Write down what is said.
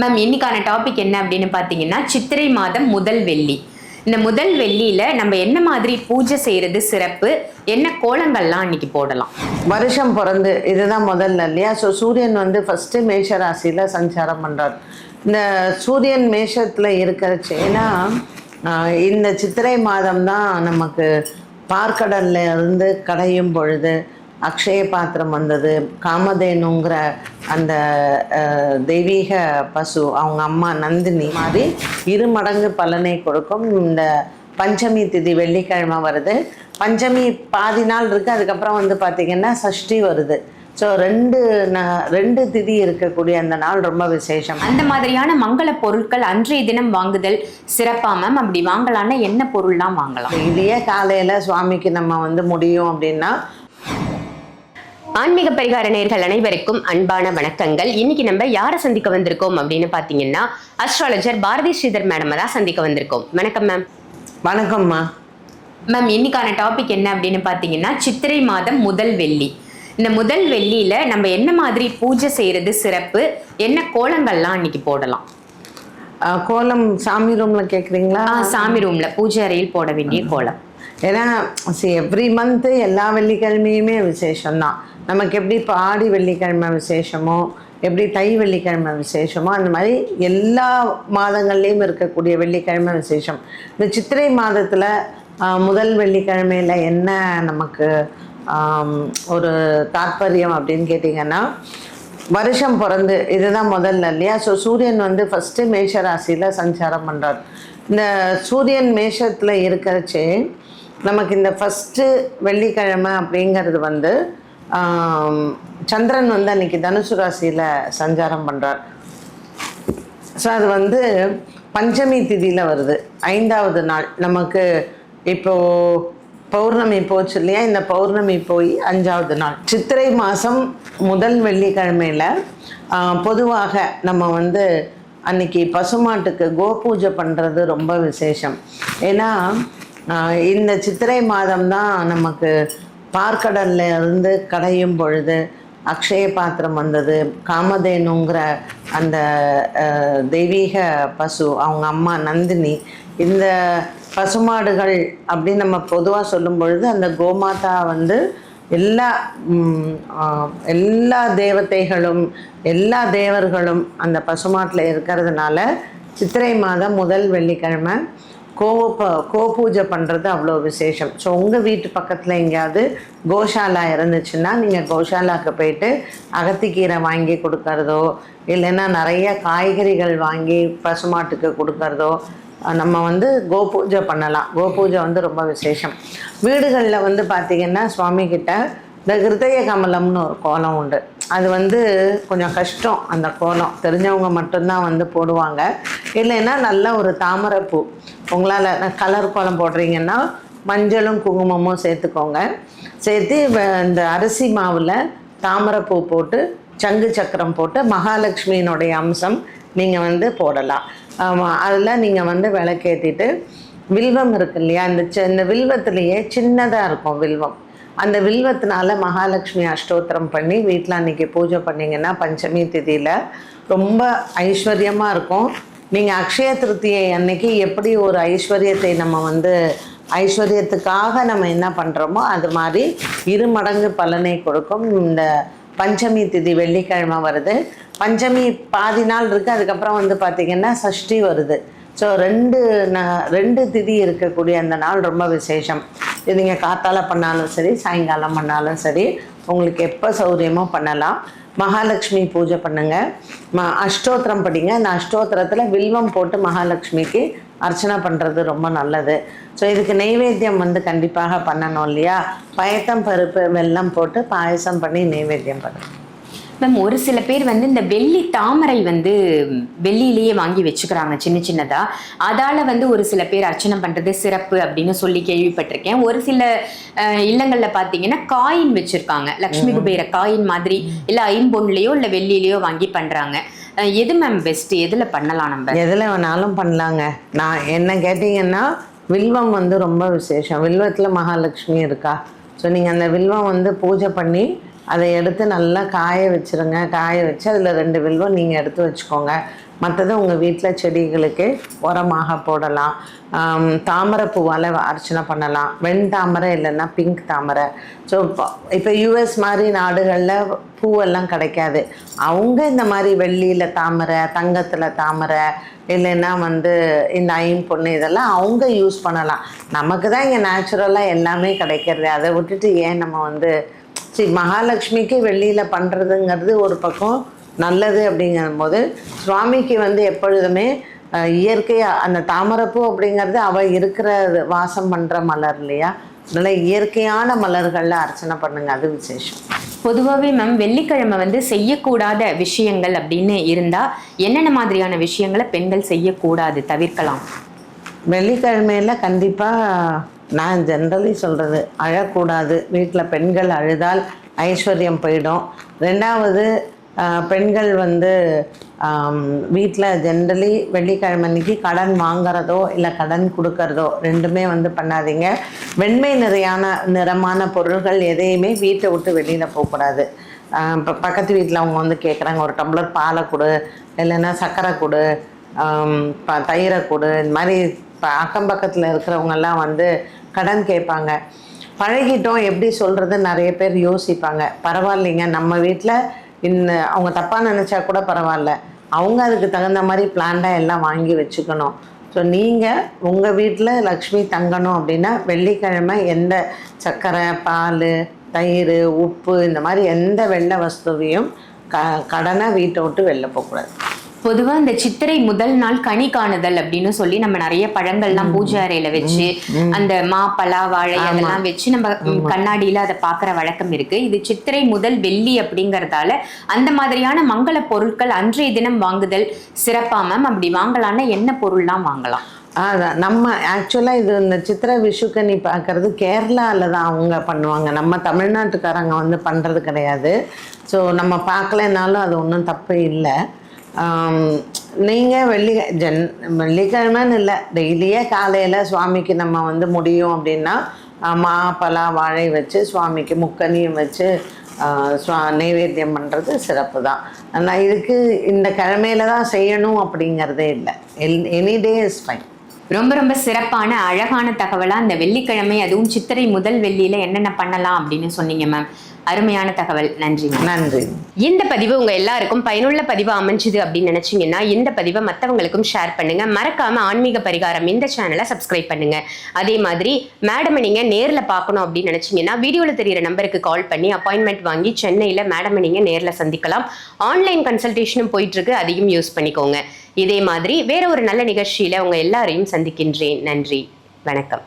Ma'am இன்னைக்கான topic என்ன அப்படின்னு பார்த்தீங்கன்னா சித்திரை மாதம் முதல் வெள்ளி. இந்த முதல் வெள்ளியில நம்ம என்ன மாதிரி பூஜை செய்யறது சிறப்பு? என்ன கோலங்கள்லாம் அன்னைக்கு போடலாம்? வருஷம் பிறந்து இதுதான் முதல்ல இல்லையா? ஸோ சூரியன் வந்து ஃபஸ்ட்டு மேஷ ராசியில சஞ்சாரம் பண்ணுறார் இந்த சூரியன் மேஷத்துல இருக்கிறச்சு ஏன்னா இந்த சித்திரை மாதம் தான் நமக்கு பார்க்கடல்ல இருந்து கடையும் பொழுது அக்ஷய பாத்திரம் வந்தது காமதேனுங்கிற அந்த தெய்வீக பசு அவங்க அம்மா நந்தினி மாதிரி இரு மடங்கு பலனை கொடுக்கும். இந்த பஞ்சமி திதி வெள்ளிக்கிழமை வருது. பஞ்சமி பாதி நாள் இருக்குது அதுக்கப்புறம் வந்து பார்த்திங்கன்னா சஷ்டி வருது. ஸோ ரெண்டு ந- ரெண்டு திதி இருக்கக்கூடிய அந்த நாள் ரொம்ப விசேஷம். அந்த மாதிரியான மங்கள பொருட்கள் அன்றைய தினம் வாங்குதல் சிறப்பா மேம் அப்படி வாங்கலாம்னா என்ன பொருள்லாம் வாங்கலாம்? இதையே காலையில் சுவாமிக்கு நம்ம வந்து முடியும் அப்படின்னா ஆன்மீக பரிகார நேர்கள் அனைவருக்கும் அன்பான வணக்கங்கள். இன்னைக்கு நம்ம யாரை சந்திக்க வந்திருக்கோம் அப்படின்னு பார்த்தீங்கன்னா அஸ்ட்ராலஜர் பாரதி ஸ்ரீதர் மேடம் தான் சந்திக்க வந்திருக்கோம். வணக்கம் மேம் வணக்கம்மா மேம் இன்னைக்கான டாபிக் என்ன அப்படின்னு பார்த்தீங்கன்னா சித்திரை மாதம் முதல் வெள்ளி. இந்த முதல் வெள்ளியில நம்ம என்ன மாதிரி பூஜை செய்யறது சிறப்பு? என்ன கோலங்கள்லாம் அன்னைக்கு போடலாம்? கோலம் சாமி ரூமில் கேட்குறீங்களா ஆ, சாமி ரூம்ல பூஜை அறையில் போட வேண்டிய கோலம். ஏன்னா எவ்ரி மந்த்து எல்லா வெள்ளிக்கிழமையுமே விசேஷம்தான். நமக்கு எப்படி இப்போ ஆடி வெள்ளிக்கிழமை விசேஷமோ எப்படி தை வெள்ளிக்கிழமை விசேஷமோ அந்த மாதிரி எல்லா மாதங்கள்லேயும் இருக்கக்கூடிய வெள்ளிக்கிழமை விசேஷம். இந்த சித்திரை மாதத்தில் முதல் வெள்ளிக்கிழமையில் என்ன நமக்கு ஒரு தாற்பயம் அப்படின்னு கேட்டிங்கன்னா வருஷம் பிறந்து இதுதான் முதல்ல இல்லையா? ஸோ சூரியன் வந்து ஃபஸ்ட்டு மேஷ ராசியில் சஞ்சாரம் பண்ணுறார் இந்த சூரியன் மேஷத்தில் இருக்கிறச்சே நமக்கு இந்த ஃபஸ்ட்டு வெள்ளிக்கிழமை அப்படிங்கிறது வந்து சந்திரன் வந்து அன்னைக்கு தனுசு ராசியில் சஞ்சாரம் பண்ணுறார் ஸோ அது வந்து பஞ்சமி திதியில் வருது. ஐந்தாவது நாள். நமக்கு இப்போ பௌர்ணமி போச்சு இல்லையா? இந்த பௌர்ணமி போய் அஞ்சாவது நாள். சித்திரை மாதம் முதல் வெள்ளிக்கிழமையில் பொதுவாக நம்ம வந்து அன்னைக்கு பசுமாட்டுக்கு கோபூஜை பண்ணுறது ரொம்ப விசேஷம். ஏன்னா இந்த சித்திரை மாதம் தான் நமக்கு பார்க்கடல்ல இருந்து கடையும் பொழுது அக்ஷய பாத்திரம் வந்தது. காமதேனுங்கிற அந்த தெய்வீக பசு அவங்க அம்மா நந்தினி இந்த பசுமாடுகள் அப்படின்னு நம்ம பொதுவாக சொல்லும் பொழுது அந்த கோமாதா வந்து எல்லா எல்லா தேவதைகளும் எல்லா தேவர்களும் அந்த பசுமாட்டில் இருக்கிறதுனால சித்திரை மாதம் முதல் வெள்ளிக்கிழமை கோப கோபூஜை பண்ணுறது அவ்வளோ விசேஷம். ஸோ உங்கள் வீட்டு பக்கத்தில் எங்கேயாவது கோஷாலா இருந்துச்சுன்னா நீங்கள் கோஷாலாக்கு போயிட்டு அகத்திக்கீரை வாங்கி கொடுக்கறதோ இல்லைன்னா நிறைய காய்கறிகள் வாங்கி பசுமாட்டுக்கு கொடுக்கறதோ நம்ம வந்து கோபூஜை பண்ணலாம். கோபூஜை வந்து ரொம்ப விசேஷம். வீடுகளில் வந்து பார்த்திங்கன்னா சுவாமிகிட்ட இந்த ஹிருதய கமலம்னு ஒரு கோலம் உண்டு. அது வந்து கொஞ்சம் கஷ்டம் அந்த கோலம். தெரிஞ்சவங்க மட்டும்தான் வந்து போடுவாங்க. இல்லைன்னா நல்ல ஒரு தாமரைப்பூ. உங்களால் கலர் கோலம் போடுறீங்கன்னா மஞ்சளும் குங்குமமும் சேர்த்துக்கோங்க. சேர்த்து வ- இந்த அரிசி மாவில் தாமரைப்பூ போட்டு சங்கு சக்கரம் போட்டு மகாலட்சுமியினுடைய அம்சம் நீங்கள் வந்து போடலாம். அதில் நீங்கள் வந்து விளக்கேற்றிட்டு வில்வம் இருக்கு இல்லையா? இந்த இந்த வில்வத்துலேயே சின்னதாக இருக்கும் வில்வம். அந்த வில்வத்தினால மகாலட்சுமி அஷ்டோத்திரம் பண்ணி வீட்டில் அன்றைக்கி பூஜை பண்ணிங்கன்னா பஞ்சமி திதியில் ரொம்ப ஐஸ்வர்யமாக இருக்கும். நீங்கள் அக்ஷய திருத்தியை அன்னைக்கு எப்படி ஒரு ஐஸ்வர்யத்தை நம்ம வந்து ஐஸ்வர்யத்துக்காக நம்ம என்ன பண்ணுறோமோ அது மாதிரி இரு மடங்கு பலனை கொடுக்கும். இந்த பஞ்சமி திதி வெள்ளிக்கிழமை வருது. பஞ்சமி பாதி நாள் இருக்குது அதுக்கப்புறம் வந்து பார்த்திங்கன்னா சஷ்டி வருது. ஸோ ரெண்டு ந ரெண்டு திதி இருக்கக்கூடிய அந்த நாள் ரொம்ப விசேஷம். இது நீங்கள் காத்தால பண்ணாலும் சரி சாயங்காலம் பண்ணாலும் சரி உங்களுக்கு எப்போ சௌரியமோ பண்ணலாம். மகாலட்சுமி பூஜை பண்ணுங்க. ம அஷ்டோத்திரம் படிங்க. அந்த அஷ்டோத்திரத்தில் வில்வம் போட்டு மகாலட்சுமிக்கு அர்ச்சனை பண்ணுறது ரொம்ப நல்லது. ஸோ இதுக்கு நெய்வேத்தியம் வந்து கண்டிப்பாக பண்ணணும் இல்லையா? பயத்தம் பருப்பு வெல்லம் போட்டு பாயசம் பண்ணி நெய்வேத்தியம் பண்ணணும். மேம் ஒரு சில பேர் வந்து இந்த வெள்ளி தாமரை வந்து வெள்ளியிலேயே வாங்கி வச்சுக்கிறாங்க சின்ன சின்னதா. அதால வந்து ஒரு சில பேர் அர்ச்சனை பண்றது சிறப்பு அப்படின்னு சொல்லி கேள்விப்பட்டிருக்கேன். ஒரு சில இல்லங்கள்ல பாத்தீங்கன்னா காயின் வச்சிருக்காங்க. லக்ஷ்மி குபேர காயின் மாதிரி இல்ல ஐம்பொன்லயோ இல்ல வெள்ளியிலயோ வாங்கி பண்றாங்க. அஹ், எது மேம் பெஸ்ட் எதுல பண்ணலாம் நம்ம? எதில் வேணாலும் பண்ணலாங்க. நான் என்ன கேட்டிங்கன்னா வில்வம் வந்து ரொம்ப விசேஷம். வில்வத்தில் மகாலட்சுமி இருக்கா. ஸோ நீங்கள் அந்த வில்வம் வந்து பூஜை பண்ணி அதை எடுத்து நல்லா காய வச்சுருங்க. காய வச்சு அதில் ரெண்டு வில்வம் நீங்கள் எடுத்து வச்சுக்கோங்க. மற்றது உங்கள் வீட்டில் செடிகளுக்கு உரமாக போடலாம். தாமரை பூவால் அர்ச்சனை பண்ணலாம். வெண் தாமரை இல்லைன்னா பிங்க் தாமரை. ஸோ இப்போ யூஎஸ் மாதிரி நாடுகளில் பூவெல்லாம் கிடைக்காது. அவங்க இந்த மாதிரி வெள்ளியில் தாமரை தங்கத்தில் தாமரை இல்லைன்னா வந்து இந்த ஐம்பொண்ணு இதெல்லாம் அவங்க யூஸ் பண்ணலாம். நமக்கு தான் இங்கே நேச்சுரலாக எல்லாமே கிடைக்கிறது. அதை விட்டுட்டு ஏன் நம்ம வந்து சரி மகாலட்சுமிக்கு வெள்ளியில் பண்ணுறதுங்கிறது ஒரு பக்கம் நல்லது அப்படிங்கும்போது சுவாமிக்கு வந்து எப்பொழுதுமே அஹ், இயற்கையா அந்த தாமரைப்பூ அப்படிங்கிறது அவள் இருக்கிற வாசம் பண்ணுற மலர் இல்லையா? அதனால இயற்கையான மலர்களில் அர்ச்சனை பண்ணுங்க. அது விசேஷம். பொதுவாகவே மேம் வெள்ளிக்கிழமை வந்து செய்யக்கூடாத விஷயங்கள் அப்படின்னு இருந்தா என்னென்ன மாதிரியான விஷயங்களை பெண்கள் செய்யக்கூடாது? தவிர்க்கலாம். வெள்ளிக்கிழமையில் கண்டிப்பாக நான் ஜென்ரலி சொல்கிறது அழக்கூடாது. வீட்டில் பெண்கள் அழுதால் ஐஸ்வர்யம் போயிடும். ரெண்டாவது பெண்கள் வந்து வீட்டில் ஜென்ரலி வெள்ளிக்கிழமை அன்னைக்கு கடன் வாங்குறதோ இல்லை கடன் கொடுக்கறதோ ரெண்டுமே வந்து பண்ணாதீங்க. வெண்மை நிறையான நிறமான பொருள்கள் எதையுமே வீட்டை விட்டு வெளியில் போகக்கூடாது. இப்போ பக்கத்து வீட்டில் அவங்க வந்து கேட்குறாங்க ஒரு டம்ளர் பாலை கொடு இல்லைன்னா சர்க்கரை கொடு ப- தயிரை கொடு. இந்த மாதிரி அக்கம் பக்கத்தில் இருக்கிறவங்கெல்லாம் வந்து கடன் கேட்பாங்க. பழகிட்டோம் எப்படி சொல்கிறது நிறைய பேர் யோசிப்பாங்க. பரவாயில்லைங்க நம்ம வீட்டில் இந்த அவங்க தப்பாக நினச்சா கூட பரவாயில்ல. அவங்க அதுக்கு தகுந்த மாதிரி பிளான்டாக எல்லாம் வாங்கி வச்சுக்கணும். ஸோ நீங்கள் உங்கள் வீட்டில் லக்ஷ்மி தங்கணும் அப்படின்னா வெள்ளிக்கிழமை எந்த சர்க்கரை பால் தயிர் உப்பு இந்த மாதிரி எந்த வெள்ளை வஸ்துவையும் க கடனை வீட்டை விட்டு வெளில போகக்கூடாது. பொதுவா இந்த சித்திரை முதல் நாள் கனி காணுதல் அப்படின்னு சொல்லி நம்ம நிறைய பழங்கள்லாம் பூஜை அறையில வச்சு அந்த மா. பலா வாழை அதெல்லாம் வச்சு நம்ம கண்ணாடியில அதை பார்க்குற வழக்கம் இருக்கு. இது சித்திரை முதல் வெள்ளி அப்படிங்கறதால அந்த மாதிரியான மங்கள பொருட்கள் அன்றைய தினம் வாங்குதல் சிறப்பா மேம் அப்படி வாங்கலாம்னா என்ன பொருள்லாம் வாங்கலாம்? அதான். நம்ம ஆக்சுவலாக இது இந்த சித்திரை விஷுக்கனி பார்க்கறது கேரளாவில் தான் அவங்க பண்ணுவாங்க. நம்ம தமிழ்நாட்டுக்காரங்க வந்து பண்ணுறது கிடையாது. ஸோ நம்ம பார்க்கலைனாலும் அது ஒன்றும் தப்பு இல்லை. நீங்கள் வெள்ளி ஜென் வெள்ளிக்கிழமைன்னு இல்லை டெய்லியே காலையில் சுவாமிக்கு நம்ம வந்து முடியும் அப்படின்னா மா பலா வாழை வச்சு சுவாமிக்கு முக்கனியும் வச்சு சுவா நைவேத்தியம் பண்ணுறது சிறப்பு தான் ஆனால் இதுக்கு இந்த கிழமையில தான் செய்யணும் அப்படிங்கிறதே இல்லை. எல் எனி டே இஸ் ஃபைன் ரொம்ப ரொம்ப சிறப்பான அழகான தகவலாக இந்த வெள்ளிக்கிழமை அதுவும் சித்திரை முதல் வெள்ளியில் என்னென்ன பண்ணலாம் அப்படின்னு சொன்னீங்க மேம் அருமையான தகவல். நன்றி. நன்றி. இந்த பதிவு உங்க எல்லாருக்கும் பயனுள்ள பதிவு அமைஞ்சுது அப்படின்னு நினைச்சீங்கன்னா இந்த பதிவை மற்றவங்களுக்கும் ஷேர் பண்ணுங்க. மறக்காம ஆன்மீக பரிகாரம் இந்த சேனலை சப்ஸ்கிரைப் பண்ணுங்க. அதே மாதிரி மேடமை நீங்க நேர்ல பார்க்கணும் அப்படின்னு நினைச்சீங்கன்னா வீடியோல தெரியிற நம்பருக்கு கால் பண்ணி அப்பாயின்மெண்ட் வாங்கி சென்னையில மேடமை நீங்க நேர்ல சந்திக்கலாம். ஆன்லைன் கன்சல்டேஷனும் போயிட்டு இருக்கு அதையும் யூஸ் பண்ணிக்கோங்க. இதே மாதிரி வேற ஒரு நல்ல நிகழ்ச்சியில உங்க எல்லாரையும் சந்திக்கின்றேன். நன்றி. வணக்கம்.